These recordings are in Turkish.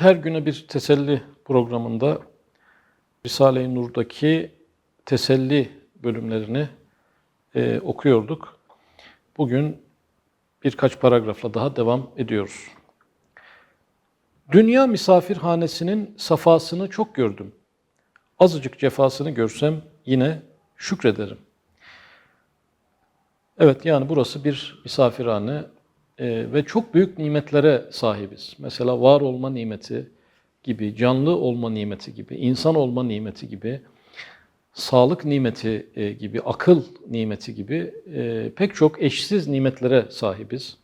Her güne bir teselli programında Risale-i Nur'daki teselli bölümlerini e, okuyorduk. Bugün birkaç paragrafla daha devam ediyoruz. Dünya misafirhanesinin safasını çok gördüm. Azıcık cefasını görsem yine şükrederim. Evet yani burası bir misafirhane e, ve çok büyük nimetlere sahibiz. Mesela var olma nimeti gibi, canlı olma nimeti gibi, insan olma nimeti gibi, sağlık nimeti e, gibi, akıl nimeti gibi e, pek çok eşsiz nimetlere sahibiz.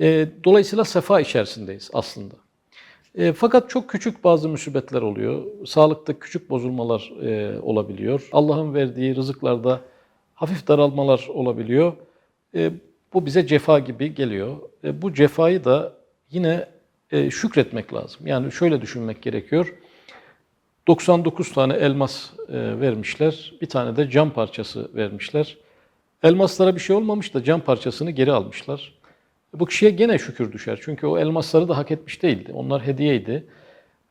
E, dolayısıyla sefa içerisindeyiz aslında. E, fakat çok küçük bazı musibetler oluyor. Sağlıkta küçük bozulmalar e, olabiliyor. Allah'ın verdiği rızıklarda hafif daralmalar olabiliyor. E, bu bize cefa gibi geliyor. E, bu cefayı da yine e, şükretmek lazım. Yani şöyle düşünmek gerekiyor. 99 tane elmas e, vermişler, bir tane de cam parçası vermişler. Elmaslara bir şey olmamış da cam parçasını geri almışlar. Bu kişiye gene şükür düşer. Çünkü o elmasları da hak etmiş değildi. Onlar hediyeydi.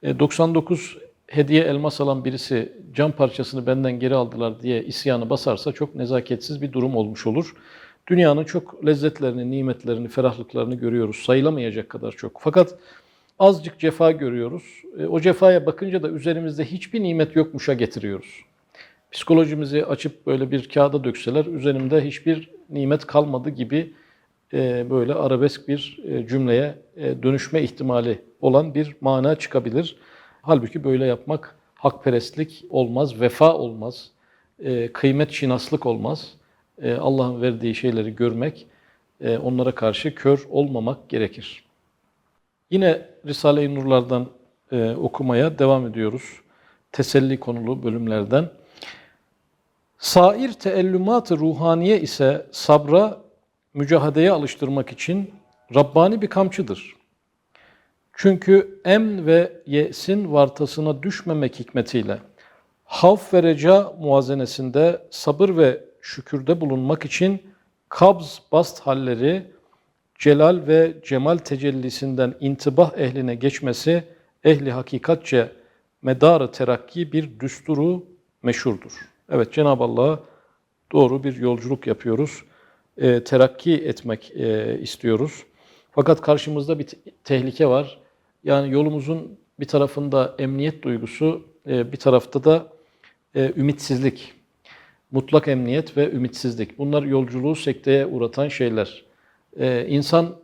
E, 99 hediye elmas alan birisi cam parçasını benden geri aldılar diye isyanı basarsa çok nezaketsiz bir durum olmuş olur. Dünyanın çok lezzetlerini, nimetlerini, ferahlıklarını görüyoruz. Sayılamayacak kadar çok. Fakat azıcık cefa görüyoruz. E, o cefaya bakınca da üzerimizde hiçbir nimet yokmuşa getiriyoruz. Psikolojimizi açıp böyle bir kağıda dökseler üzerimde hiçbir nimet kalmadı gibi e, böyle arabesk bir e, cümleye dönüşme ihtimali olan bir mana çıkabilir. Halbuki böyle yapmak hakperestlik olmaz, vefa olmaz, kıymet şinaslık olmaz. Allah'ın verdiği şeyleri görmek, onlara karşı kör olmamak gerekir. Yine Risale-i Nurlardan e, okumaya devam ediyoruz. Teselli konulu bölümlerden. Sair teellümat-ı ruhaniye ise sabra, mücahadeye alıştırmak için Rabbani bir kamçıdır. Çünkü em ve yesin vartasına düşmemek hikmetiyle havf ve reca muazenesinde sabır ve şükürde bulunmak için kabz bast halleri celal ve cemal tecellisinden intibah ehline geçmesi ehli hakikatçe medarı terakki bir düsturu meşhurdur. Evet Cenab-ı Allah'a doğru bir yolculuk yapıyoruz. E, terakki etmek e, istiyoruz. Fakat karşımızda bir tehlike var. Yani yolumuzun bir tarafında emniyet duygusu, e, bir tarafta da e, ümitsizlik. Mutlak emniyet ve ümitsizlik. Bunlar yolculuğu sekteye uğratan şeyler e, insan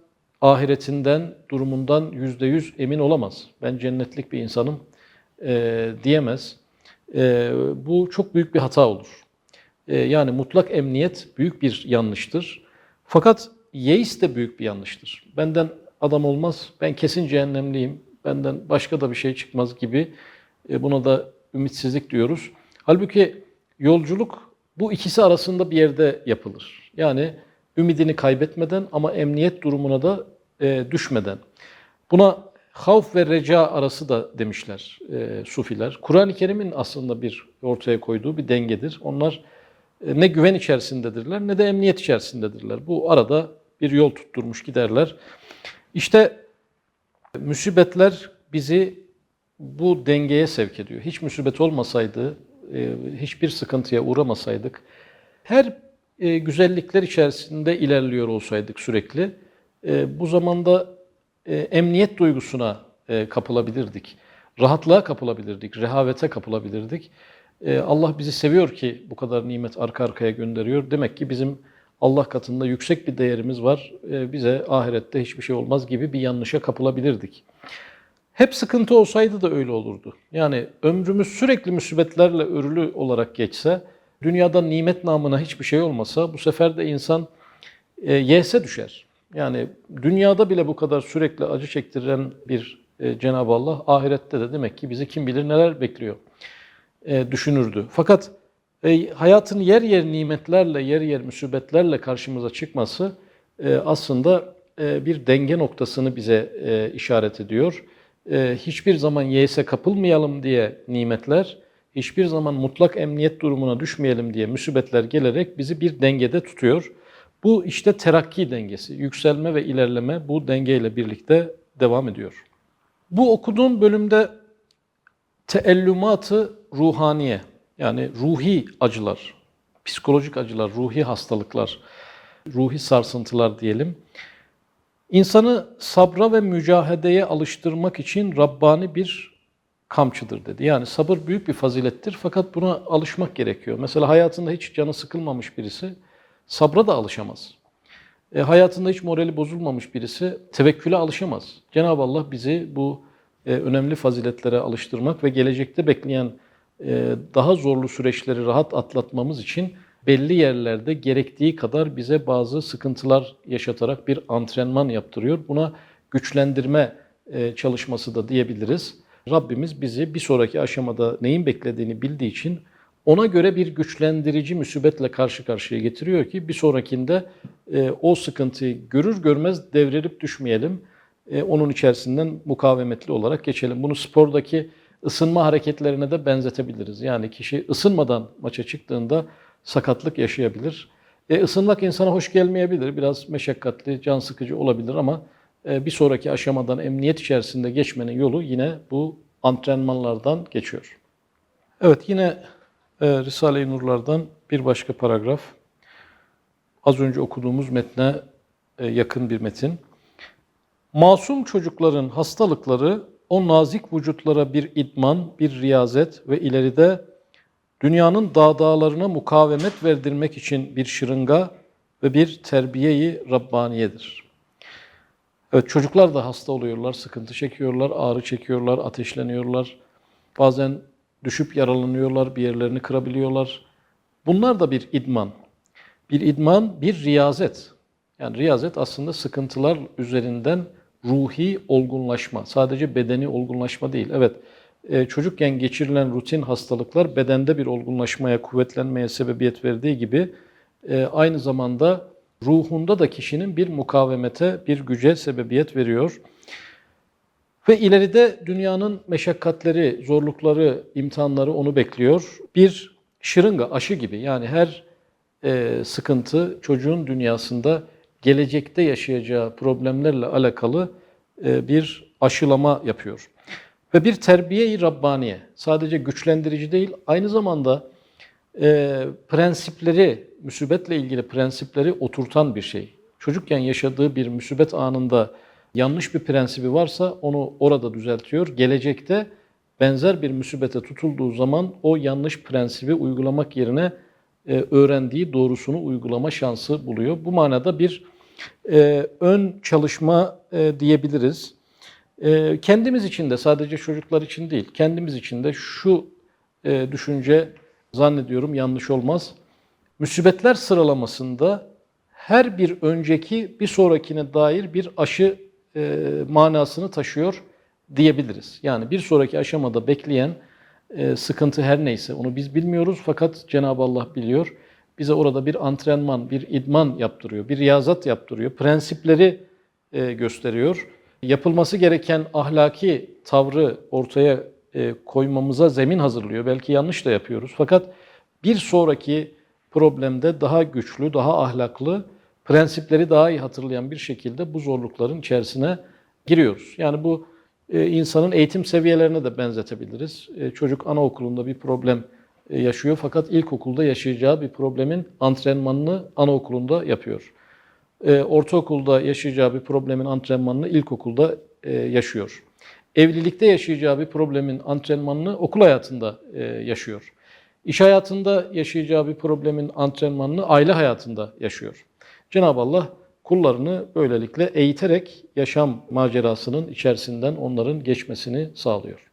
ahiretinden, durumundan yüzde yüz emin olamaz. Ben cennetlik bir insanım e, diyemez. E, bu çok büyük bir hata olur. E, yani mutlak emniyet büyük bir yanlıştır. Fakat yeis de büyük bir yanlıştır. Benden adam olmaz, ben kesin cehennemliyim, benden başka da bir şey çıkmaz gibi e, buna da ümitsizlik diyoruz. Halbuki yolculuk bu ikisi arasında bir yerde yapılır. Yani ümidini kaybetmeden ama emniyet durumuna da e, düşmeden. Buna havf ve reca arası da demişler e, sufiler. Kur'an-ı Kerim'in aslında bir ortaya koyduğu bir dengedir. Onlar e, ne güven içerisindedirler ne de emniyet içerisindedirler. Bu arada bir yol tutturmuş giderler. İşte musibetler bizi bu dengeye sevk ediyor. Hiç musibet olmasaydı, e, hiçbir sıkıntıya uğramasaydık, her e, güzellikler içerisinde ilerliyor olsaydık sürekli, e, bu zamanda e, emniyet duygusuna e, kapılabilirdik. Rahatlığa kapılabilirdik, rehavete kapılabilirdik. E, Allah bizi seviyor ki bu kadar nimet arka arkaya gönderiyor. Demek ki bizim Allah katında yüksek bir değerimiz var. E, bize ahirette hiçbir şey olmaz gibi bir yanlışa kapılabilirdik. Hep sıkıntı olsaydı da öyle olurdu. Yani ömrümüz sürekli musibetlerle örülü olarak geçse, dünyada nimet namına hiçbir şey olmasa bu sefer de insan e, yese düşer. Yani dünyada bile bu kadar sürekli acı çektiren bir e, Cenab-ı Allah ahirette de demek ki bizi kim bilir neler bekliyor e, düşünürdü. Fakat e, hayatın yer yer nimetlerle, yer yer musibetlerle karşımıza çıkması e, aslında e, bir denge noktasını bize e, işaret ediyor. E, hiçbir zaman yese kapılmayalım diye nimetler, hiçbir zaman mutlak emniyet durumuna düşmeyelim diye müsibetler gelerek bizi bir dengede tutuyor. Bu işte terakki dengesi, yükselme ve ilerleme bu dengeyle birlikte devam ediyor. Bu okuduğum bölümde teellümatı ruhaniye yani ruhi acılar, psikolojik acılar, ruhi hastalıklar, ruhi sarsıntılar diyelim. İnsanı sabra ve mücahedeye alıştırmak için Rabbani bir kamçıdır dedi. Yani sabır büyük bir fazilettir fakat buna alışmak gerekiyor. Mesela hayatında hiç canı sıkılmamış birisi sabra da alışamaz. E, hayatında hiç morali bozulmamış birisi tevekküle alışamaz. Cenab-ı Allah bizi bu e, önemli faziletlere alıştırmak ve gelecekte bekleyen e, daha zorlu süreçleri rahat atlatmamız için belli yerlerde gerektiği kadar bize bazı sıkıntılar yaşatarak bir antrenman yaptırıyor. Buna güçlendirme e, çalışması da diyebiliriz. Rabbimiz bizi bir sonraki aşamada neyin beklediğini bildiği için ona göre bir güçlendirici müsibetle karşı karşıya getiriyor ki bir sonrakinde e, o sıkıntıyı görür görmez devrilip düşmeyelim. E, onun içerisinden mukavemetli olarak geçelim. Bunu spordaki ısınma hareketlerine de benzetebiliriz. Yani kişi ısınmadan maça çıktığında sakatlık yaşayabilir. E, ısınmak insana hoş gelmeyebilir. Biraz meşakkatli, can sıkıcı olabilir ama e, bir sonraki aşamadan emniyet içerisinde geçmenin yolu yine bu antrenmanlardan geçiyor. Evet yine e, Risale-i Nurlar'dan bir başka paragraf. Az önce okuduğumuz metne e, yakın bir metin. Masum çocukların hastalıkları o nazik vücutlara bir idman, bir riyazet ve ileride dünyanın dağdağlarına mukavemet verdirmek için bir şırınga ve bir terbiyeyi Rabbaniyedir. Evet çocuklar da hasta oluyorlar, sıkıntı çekiyorlar, ağrı çekiyorlar, ateşleniyorlar. Bazen düşüp yaralanıyorlar, bir yerlerini kırabiliyorlar. Bunlar da bir idman. Bir idman, bir riyazet. Yani riyazet aslında sıkıntılar üzerinden ruhi olgunlaşma. Sadece bedeni olgunlaşma değil. Evet, çocukken geçirilen rutin hastalıklar bedende bir olgunlaşmaya, kuvvetlenmeye sebebiyet verdiği gibi e, aynı zamanda ruhunda da kişinin bir mukavemete, bir güce sebebiyet veriyor. Ve ileride dünyanın meşakkatleri, zorlukları, imtihanları onu bekliyor. Bir şırınga, aşı gibi yani her e, sıkıntı çocuğun dünyasında gelecekte yaşayacağı problemlerle alakalı e, bir aşılama yapıyor. Ve bir terbiye-i Rabbaniye, sadece güçlendirici değil, aynı zamanda e, prensipleri, müsibetle ilgili prensipleri oturtan bir şey. Çocukken yaşadığı bir müsibet anında yanlış bir prensibi varsa onu orada düzeltiyor. Gelecekte benzer bir müsibete tutulduğu zaman o yanlış prensibi uygulamak yerine e, öğrendiği doğrusunu uygulama şansı buluyor. Bu manada bir e, ön çalışma e, diyebiliriz. E, kendimiz için de sadece çocuklar için değil, kendimiz için de şu e, düşünce zannediyorum yanlış olmaz. Müsibetler sıralamasında her bir önceki bir sonrakine dair bir aşı e, manasını taşıyor diyebiliriz. Yani bir sonraki aşamada bekleyen e, sıkıntı her neyse onu biz bilmiyoruz fakat Cenab-ı Allah biliyor. Bize orada bir antrenman, bir idman yaptırıyor, bir riyazat yaptırıyor, prensipleri e, gösteriyor. Yapılması gereken ahlaki tavrı ortaya e, koymamıza zemin hazırlıyor. Belki yanlış da yapıyoruz fakat bir sonraki problemde daha güçlü, daha ahlaklı, prensipleri daha iyi hatırlayan bir şekilde bu zorlukların içerisine giriyoruz. Yani bu e, insanın eğitim seviyelerine de benzetebiliriz. E, çocuk anaokulunda bir problem yaşıyor fakat ilkokulda yaşayacağı bir problemin antrenmanını anaokulunda yapıyor. Ortaokulda yaşayacağı bir problemin antrenmanını ilkokulda yaşıyor. Evlilikte yaşayacağı bir problemin antrenmanını okul hayatında yaşıyor. İş hayatında yaşayacağı bir problemin antrenmanını aile hayatında yaşıyor. Cenab-ı Allah kullarını böylelikle eğiterek yaşam macerasının içerisinden onların geçmesini sağlıyor.